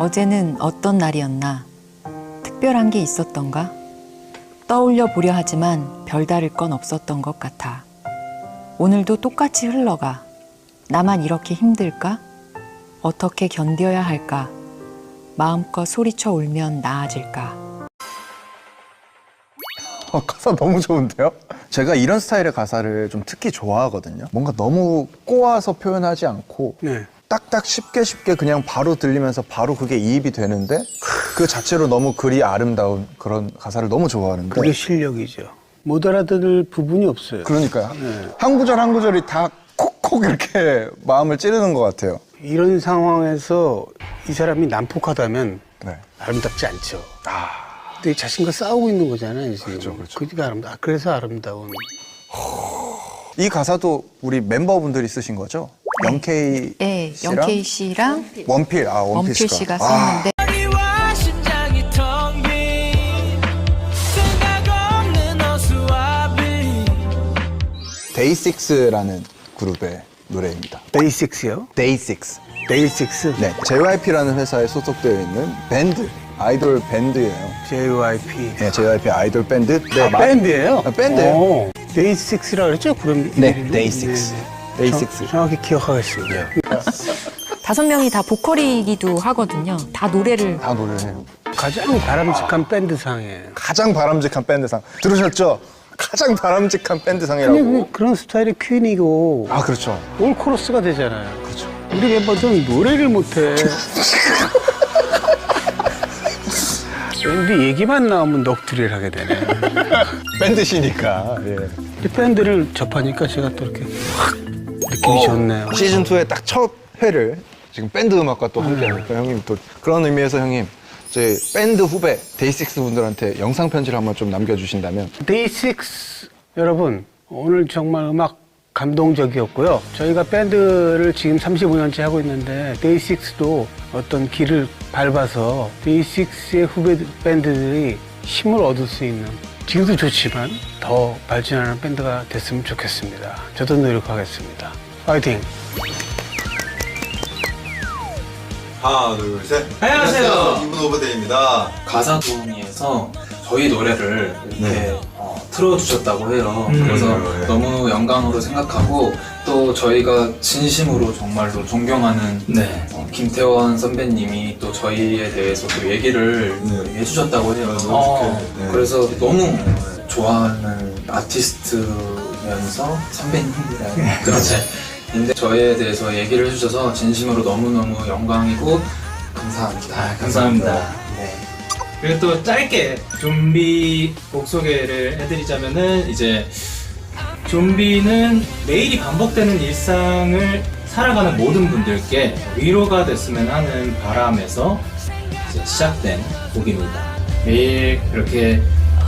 어제는 어떤 날이었나? 특별한 게 있었던가? 떠올려 보려 하지만 별다를 건 없었던 것 같아. 오늘도 똑같이 흘러가. 나만 이렇게 힘들까? 어떻게 견뎌야 할까? 마음껏 소리쳐 울면 나아질까? 어, 가사 너무 좋은데요? 제가 이런 스타일의 가사를 좀 특히 좋아하거든요. 뭔가 너무 꼬아서 표현하지 않고 네. 딱딱 쉽게 쉽게 그냥 바로 들리면서 바로 그게 이입이 되는데 그 자체로 너무 글이 아름다운 그런 가사를 너무 좋아하는데 그게 실력이죠. 못 알아들을 부분이 없어요. 그러니까요. 네. 한 구절 한 구절이 다 콕콕 이렇게 마음을 찌르는 것 같아요. 이런 상황에서 이 사람이 난폭하다면 네. 아름답지 않죠. 아, 근데 자신과 싸우고 있는 거잖아요, 지금. 그렇죠, 그렇죠. 그게 아름다. 그래서 아름다운. 이 가사도 우리 멤버분들이 쓰신 거죠? 영케이 예, 씨랑 영케이 씨랑 원필, 아 원필 씨가. 씨가 아, 썼는데 머리와 심장이 텅빈 생각 없는 어수와비 데이식스라는 그룹의 노래입니다. 데이식스요? 데이식스. 데이식스? 네, JYP라는 회사에 소속되어 있는 밴드, 아이돌 밴드예요. JYP. 네, JYP 아이돌 밴드. 네, 아, 밴드예요? 아, 밴드예요. 오, 데이식스라 그랬죠? 그럼 네? 데이식스. 데이식스. 정- 정확히 기억하겠습니다. 다섯 명이 다 보컬이기도 하거든요. 다 노래를 다 노래를 해요. 가장 바람직한 밴드상이에요. 가장 바람직한 밴드상. 들으셨죠? 가장 바람직한 아니, 밴드상이라고. 그- 그런 스타일이 퀸이고 아, 그렇죠. 올 코러스가 되잖아요. 그렇죠. 우리 멤버들은 노래를 못해. 밴드 얘기만 나오면 넋두리를 하게 되네. 밴드시니까. 예. 이 밴드를 접하니까 제가 또 이렇게 확 느낌이 좋네요. 시즌 2의 딱 첫 회를 지금 밴드 음악과 또 함께 하니까 형님 또 그런 의미에서 형님 저희 밴드 후배 데이식스 분들한테 영상 편지를 한번 좀 남겨주신다면 데이식스 여러분 오늘 정말 음악 감동적이었고요. 저희가 밴드를 지금 35년째 하고 있는데 데이식스도 어떤 길을 밟아서 데이식스의 후배 밴드들이 힘을 얻을 수 있는 지금도 좋지만 더 발전하는 밴드가 됐으면 좋겠습니다. 저도 노력하겠습니다. 파이팅! 하나 둘 셋. 안녕하세요. 이분 오버데이입니다. 가사 도우미에서 저희 노래를 이렇게 네. 어, 틀어주셨다고 해요. 음. 그래서 네. 너무 영광으로 생각하고 또 저희가 진심으로 정말로 존경하는 네. 어, 김태원 선배님이 또 저희에 대해서 또 얘기를 네. 해주셨다고 해요. 아, 너무 어, 좋게. 네. 그래서 너무 좋아하는 아티스트면서 선배님이라 그렇지. 근데 저희에 대해서 얘기를 해주셔서 진심으로 너무너무 영광이고 감사합니다. 아, 감사합니다. 네. 그리고 또 짧게 좀비 곡 소개를 해드리자면은 이제 좀비는 매일이 반복되는 일상을 살아가는 모든 분들께 위로가 됐으면 하는 바람에서 이제 시작된 곡입니다. 매일 이렇게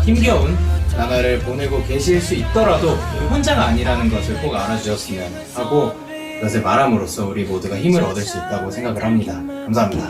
힘겨운 나날을 보내고 계실 수 있더라도 혼자가 아니라는 것을 꼭 알아주셨으면 하고 그것을 말함으로써 우리 모두가 힘을 얻을 수 있다고 생각을 합니다. 감사합니다.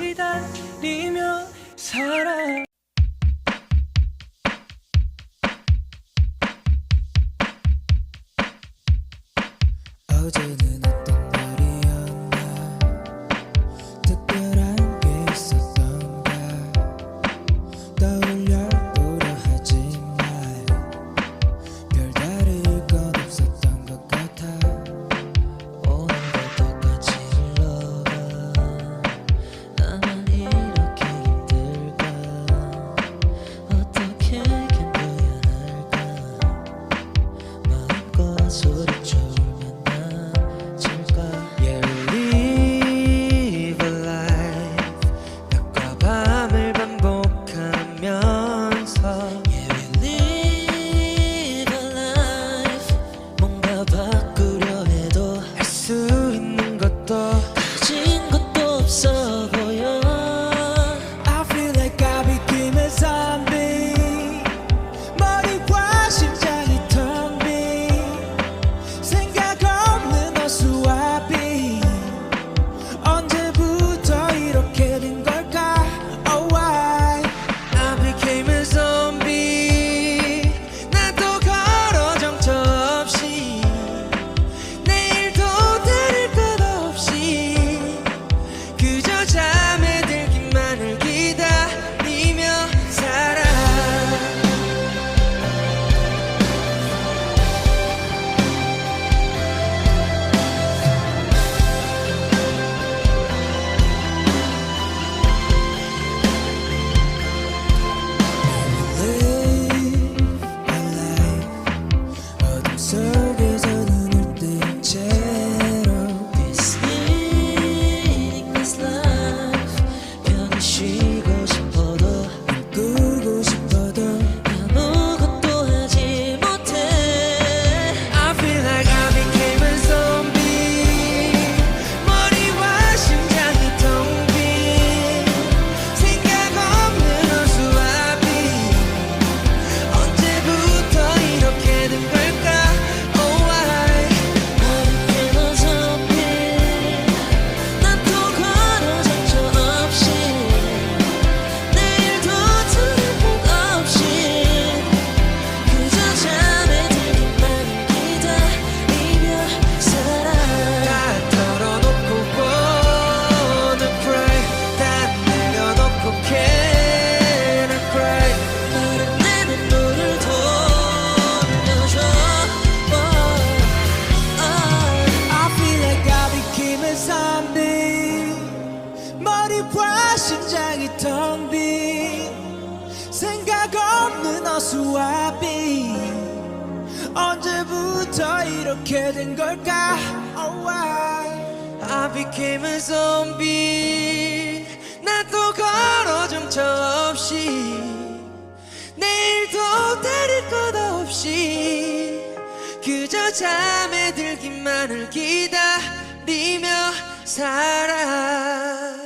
언제부터 이렇게 된 걸까? Oh? I became a zombie. 나또 걸어 정처 없이. 내일도 때릴 것 없이. 그저 잠에 들기만을 기다리며 살아